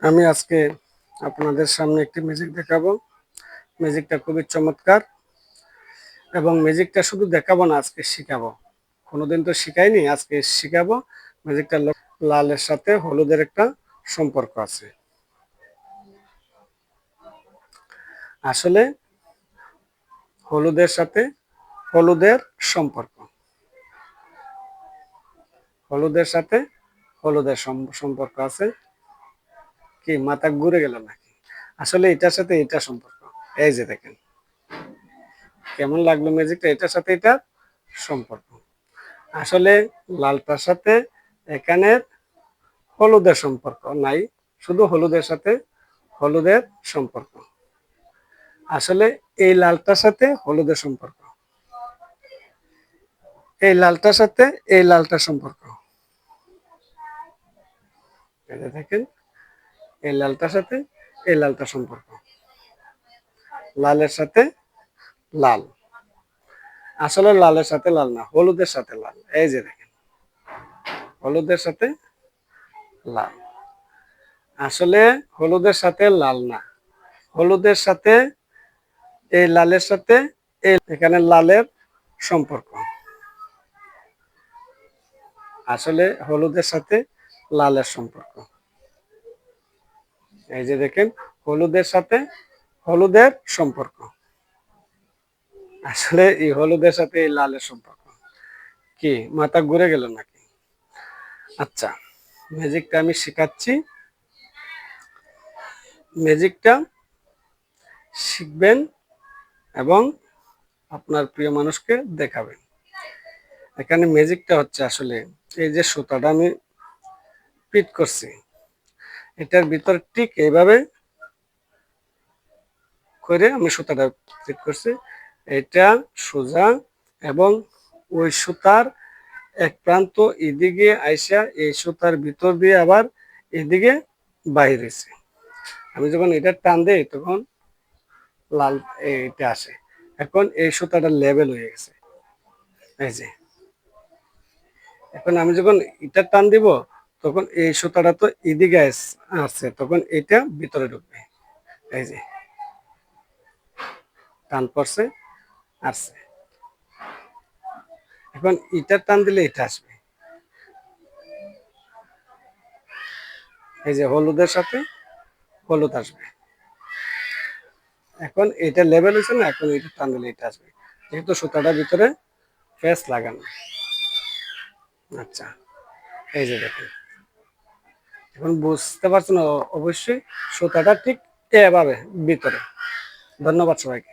আমি আজকে আপনাদের সামনে একটি ম্যাজিক দেখাবো। ম্যাজিকটা খুবই চমৎকার এবং ম্যাজিকটা শুধু দেখাবো না, আজকে শিখাবো। কোনোদিন তো শিখাইনি, আজকে শিখাবো। ম্যাজিকটা লালের সাথে হলুদের একটা সম্পর্ক আছে। আসলে হলুদের সাথে হলুদের সম্পর্ক। হলুদের সাথে হলুদের সম- সম্পর্ক আছে। কি মাথা ঘুরে গেল নাকি? আসলে এটার সাথে এটা সম্পর্ক। এই যে দেখেন। কেমন লাগল ম্যাজিকটা এটার সাথে এটা সম্পর্ক। আসলে লালটার সাথে এখানে হলুদের সম্পর্ক নাই। শুধু হলুদের সাথে হলুদের সম্পর্ক। আসলে এই লালটার সাথে হলুদের সম্পর্ক। এই লালটার সাথে এই লালটার সম্পর্ক। দেখেন। এই লালটার সাথে, এই লালটার সম্পর্ক। লালের সাথে লাল। আসলে লালের সাথে লাল না, হলুদের সাথে লাল। এই যে দেখেন, হলুদের সাথে লাল। আসলে হলুদের সাথে লাল না, হলুদের সাথে, এই লালের সাথে, এই এখানে লালের সম্পর্ক। আসলে হলুদের সাথে লালের সম্পর্ক। এই যে দেখেন, হলুদের সাথে হলুদের সম্পর্ক। আসলে এই হলুদের সাথে এই লালের সম্পর্ক। কি, মাথা ঘুরে গেল নাকি? আচ্ছা ম্যাজিকটা আমি শেখাচ্ছি। ম্যাজিকটা শিখবেন এবং আপনার প্রিয় মানুষকে দেখাবেন। এখানে ম্যাজিকটা হচ্ছে আসলে এই যে সুতাটা আমি পিট করছি। এটার ভিতর ঠিক এইভাবে করে আমি সুতাটা ফিট করছি। এটা সোজা এবং ওই সুতার এক প্রান্ত এদিকে আইসা এই সুতার ভিতর দিয়ে আবার এদিকে বাইরেছে। আমি যখন এটা টান দেই তখন লাল এটা আসে। এখন এই সুতাটা লেভেল হয়ে গেছে। এই যে। এখন আমি যখন এটা টান দিব তখন এই সুতাটা তো এদিকে আস- আসছে, তখন এটা ভিতরে ঢুকবে। এই যে। টান পড়ছে, আসছে। এখন ইটার টান দিলে এটা আসবে। এই যে হলুদের সাথে হলুদ আসবে। এখন এটা লেভেল হয়েছে না, এখন এটা টান দিলে এটা আসবে। যেহেতু সুতাটার ভিতরে ফেস লাগানো। আচ্ছা এই যে দেখুন। এখন বুঝতে পারছেন অবশ্যই সুতাটা ঠিক এভাবে ভিতরে। ধন্যবাদ সবাইকে।